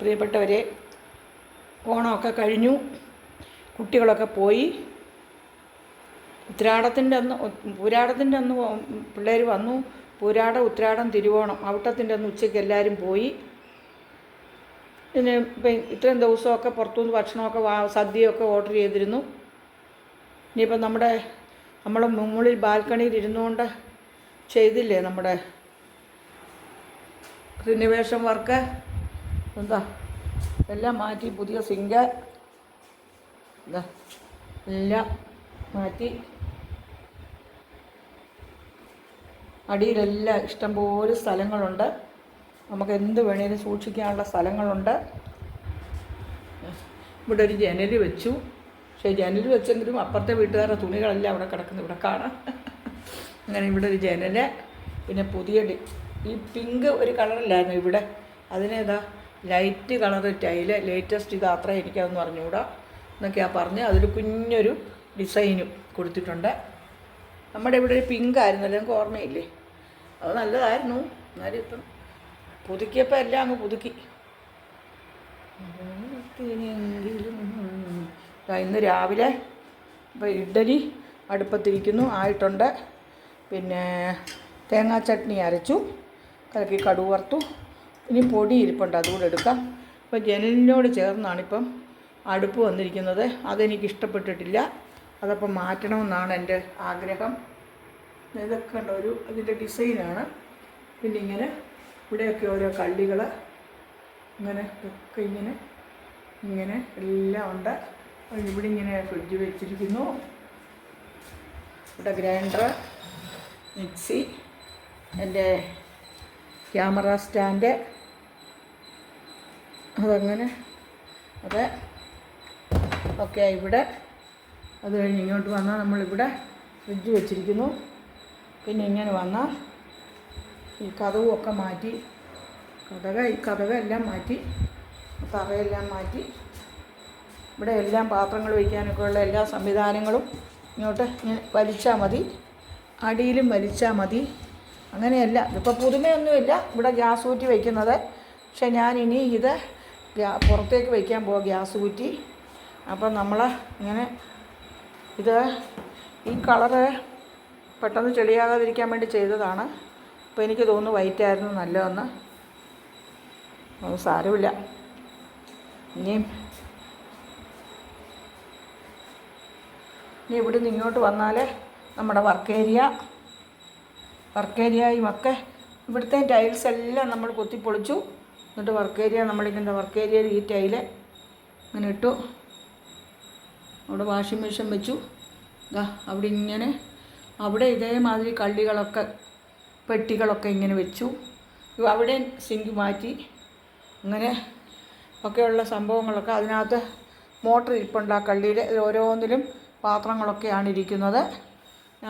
പ്രിയപ്പെട്ടവരെ ഓണമൊക്കെ കഴിഞ്ഞു. കുട്ടികളൊക്കെ പോയി. ഉത്രാടത്തിന്റെ അന്ന് പൂരാടത്തിന്റെ അന്ന് പിള്ളേർ വന്നു. പൂരാടം ഉത്രാടം തിരുവോണം അവിട്ടത്തിന്റെ അന്ന് ഉച്ചയ്ക്ക് എല്ലാവരും പോയി. പിന്നെ ഇപ്പം ഇത്രയും ദിവസമൊക്കെ പുറത്തുനിന്ന് ഭക്ഷണമൊക്കെ വാ സദ്യയൊക്കെ ഓർഡർ ചെയ്തിരുന്നു. ഇനിയിപ്പം നമ്മുടെ നമ്മളെ മുകളിൽ ബാൽക്കണിയിൽ ഇരുന്നുകൊണ്ട് ചെയ്തില്ലേ നമ്മുടെ റിനിവേഷൻ വർക്ക്? എന്താ? എല്ലാം മാറ്റി പുതിയ സിങ്ക്. എന്താ? എല്ലാം മാറ്റി. അടിയിലെല്ലാം ഇഷ്ടംപോലെ സ്ഥലങ്ങളുണ്ട്. നമുക്ക് എന്ത് വേണേലും സൂക്ഷിക്കാനുള്ള സ്ഥലങ്ങളുണ്ട്. ഇവിടെ ഒരു ജനൽ വെച്ചു. പക്ഷേ ജനൽ വെച്ചെങ്കിലും അപ്പുറത്തെ വീട്ടുകാരുടെ തുണികളെല്ലാം അവിടെ കിടക്കുന്നു. ഇവിടെ കാണാം. അങ്ങനെ ഇവിടെ ഒരു ജനൽ പിന്നെ പുതിയ ഈ പിങ്ക് ഒരു കളറില്ലായിരുന്നു ഇവിടെ. അതിനേതാ ലൈറ്റ് കളർ ടൈൽ ലേറ്റസ്റ്റ് ഇത് അത്ര എനിക്കതെന്ന് പറഞ്ഞുകൂടാ എന്നൊക്കെയാണ് പറഞ്ഞ് അതൊരു കുഞ്ഞൊരു ഡിസൈനും കൊടുത്തിട്ടുണ്ട്. നമ്മുടെ ഇവിടെ ഒരു പിങ്ക് ആയിരുന്നല്ലോ നമുക്ക് ഓർമ്മയില്ലേ? അത് നല്ലതായിരുന്നു. എന്നാലും ഇപ്പം പുതുക്കിയപ്പോൾ എല്ലാം അങ്ങ് പുതുക്കി. ഇന്ന് രാവിലെ ഇപ്പോൾ ഇഡ്ഡലി അടുപ്പത്തിരിക്കുന്നു ആയിട്ടുണ്ട്. പിന്നെ തേങ്ങാ ചട്നി അരച്ചു കലക്കി കടുക് വറുത്തു. ഇനി പൊടി ഇരിപ്പുണ്ട് അതുകൂടെ എടുക്കാം. ഇപ്പോൾ ജനലിനോട് ചേർന്നാണിപ്പം അടുപ്പ് വന്നിരിക്കുന്നത്. അതെനിക്ക് ഇഷ്ടപ്പെട്ടിട്ടില്ല. അതപ്പം മാറ്റണമെന്നാണ് എന്റെ ആഗ്രഹം. ഇതൊക്കെ ഉണ്ട് ഒരു അതിന്റെ ഡിസൈനാണ്. പിന്നെ ഇങ്ങനെ ഇവിടെയൊക്കെ ഓരോ കള്ളികൾ ഇങ്ങനെ ഒക്കെ ഇങ്ങനെ ഇങ്ങനെ എല്ലാം ഉണ്ട്. ഇവിടെ ഇങ്ങനെ ഫ്രിഡ്ജ് വെച്ചിരിക്കുന്നു. ഇവിടെ ഗ്രൈൻഡർ മിക്സി എന്റെ ക്യാമറ സ്റ്റാൻഡ് അതങ്ങനെ. അത്. ഓക്കെ ഇവിടെ. അത് കഴിഞ്ഞ് ഇങ്ങോട്ട് വന്നാൽ നമ്മളിവിടെ ഫ്രിഡ്ജ് വെച്ചിരിക്കുന്നു. പിന്നെ ഇങ്ങനെ വന്നാൽ ഈ കഥവും ഒക്കെ മാറ്റി കഥക ഈ കഥക എല്ലാം മാറ്റി തറയെല്ലാം മാറ്റി ഇവിടെ എല്ലാം പാത്രങ്ങൾ വയ്ക്കാനൊക്കെ ഉള്ള എല്ലാ സംവിധാനങ്ങളും ഇങ്ങോട്ട് വലിച്ചാൽ മതി. അടിയിലും വലിച്ചാൽ മതി. അങ്ങനെയല്ല ഇതിപ്പോൾ പുതുമയൊന്നുമില്ല. ഇവിടെ ഗ്യാസ് ഊറ്റി വയ്ക്കുന്നത്. പക്ഷെ ഞാനിനി ഇത് ഗ്യാ പുറത്തേക്ക് വയ്ക്കാൻ പോവാം ഗ്യാസ് കുറ്റി അപ്പം നമ്മൾ ഇങ്ങനെ ഇത് ഈ കളറ് പെട്ടെന്ന് ചെളിയാകാതിരിക്കാൻ വേണ്ടി ചെയ്തതാണ്. അപ്പോൾ എനിക്ക് തോന്നുന്നു വൈറ്റ് ആയിരുന്നു നല്ലതെന്ന്. അത് സാരമില്ല. ഇനിയും ഇനി ഇവിടുന്ന് ഇങ്ങോട്ട് വന്നാൽ നമ്മുടെ വർക്ക് ഏരിയ വർക്ക് ഏരിയയും ഒക്കെ ഇവിടുത്തെ ടൈൽസ് എല്ലാം നമ്മൾ കൊത്തിപ്പൊളിച്ചു. എന്നിട്ട് വർക്ക് ഏരിയ നമ്മളിങ്ങനെ വർക്ക് ഏരിയയിൽ ഈ ടൈൽ ഇങ്ങനെ ഇട്ടു. അവിടെ വാഷിംഗ് മെഷീൻ വെച്ചു. ഇതാ അവിടെ ഇങ്ങനെ അവിടെ ഇതേമാതിരി കള്ളികളൊക്കെ പെട്ടികളൊക്കെ ഇങ്ങനെ വെച്ചു. അവിടെ സിങ്ക് മാറ്റി. അങ്ങനെ ഒക്കെയുള്ള സംഭവങ്ങളൊക്കെ അതിനകത്ത് മോട്ടർ ഇരിപ്പുണ്ട് ആ കള്ളിയിൽ ഓരോന്നിലും പാത്രങ്ങളൊക്കെയാണ് ഇരിക്കുന്നത്.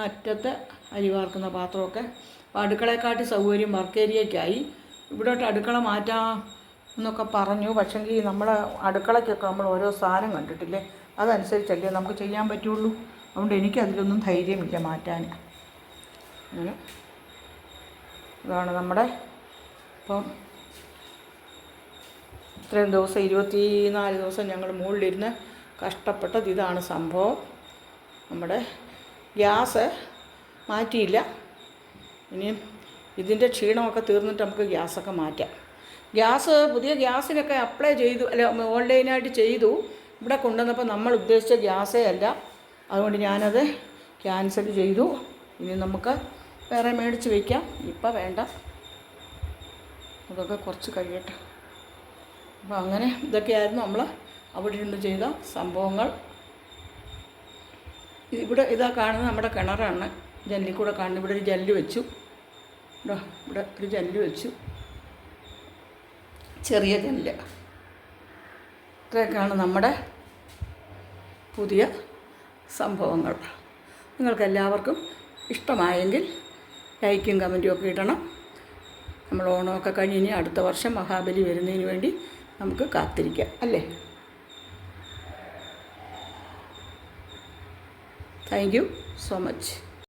അറ്റത്ത് അരി വാർക്കുന്ന പാത്രമൊക്കെ. അടുക്കളയെക്കാട്ടി സൗകര്യം വർക്ക് ഏരിയയ്ക്കായി ഇവിടോട്ട് അടുക്കള മാറ്റാം എന്നൊക്കെ പറഞ്ഞു. പക്ഷെങ്കിൽ നമ്മൾ അടുക്കളയ്ക്കൊക്കെ നമ്മൾ ഓരോ സാധനം കണ്ടിട്ടില്ലേ? അതനുസരിച്ചല്ലേ നമുക്ക് ചെയ്യാൻ പറ്റുള്ളൂ. അതുകൊണ്ട് എനിക്കതിലൊന്നും ധൈര്യമില്ല മാറ്റാൻ. അങ്ങനെ. ഇതാണ് നമ്മുടെ ഇപ്പം ഇത്രയും ദിവസം ഇരുപത്തി നാല് ദിവസം ഞങ്ങൾ മുകളിലിരുന്ന് കഷ്ടപ്പെട്ടത് ഇതാണ് സംഭവം. നമ്മുടെ ഗ്യാസ് മാറ്റിയില്ല. ഇനിയും ഇതിന്റെ ക്ഷീണമൊക്കെ തീർന്നിട്ട് നമുക്ക് ഗ്യാസൊക്കെ മാറ്റാം. ഗ്യാസ് പുതിയ ഗ്യാസിനൊക്കെ അപ്ലൈ ചെയ്തു അല്ല ഓൺലൈനായിട്ട് ചെയ്തു. ഇവിടെ കൊണ്ടുവന്നപ്പോൾ നമ്മൾ ഉദ്ദേശിച്ച ഗ്യാസേ അല്ല. അതുകൊണ്ട് ഞാനത് ക്യാൻസൽ ചെയ്തു. ഇനി നമുക്ക് വേറെ മേടിച്ച് വയ്ക്കാം ഇപ്പം വേണ്ട. അതൊക്കെ കുറച്ച് കഴിയട്ടെ. അപ്പോൾ അങ്ങനെ ഇതൊക്കെയായിരുന്നു നമ്മൾ അവിടെ ഇരുന്ന് ചെയ്ത സംഭവങ്ങൾ. ഇവിടെ ഇതാ കാണുന്നത് നമ്മുടെ കിണറാണ്. ജല്ലിക്കൂടെ കാണുന്നത്. ഇവിടെ ഒരു ജല്ല് വെച്ചു. ഇതാ ഇവിടെ ഒരു ജല്ല് വെച്ചു. ചെറിയ ജല്ല്. ഇത്രയൊക്കെയാണ് നമ്മുടെ പുതിയ സംഭവങ്ങൾ. നിങ്ങൾക്ക് എല്ലാവർക്കും ഇഷ്ടമായെങ്കിൽ ലൈക്കും കമന്റും ഒക്കെ ഇടണം. നമ്മൾ ഓണമൊക്കെ കഴിഞ്ഞ് അടുത്ത വർഷം മഹാബലി വരുന്നതിന് വേണ്ടി നമുക്ക് കാത്തിരിക്കാം അല്ലേ? Thank you so much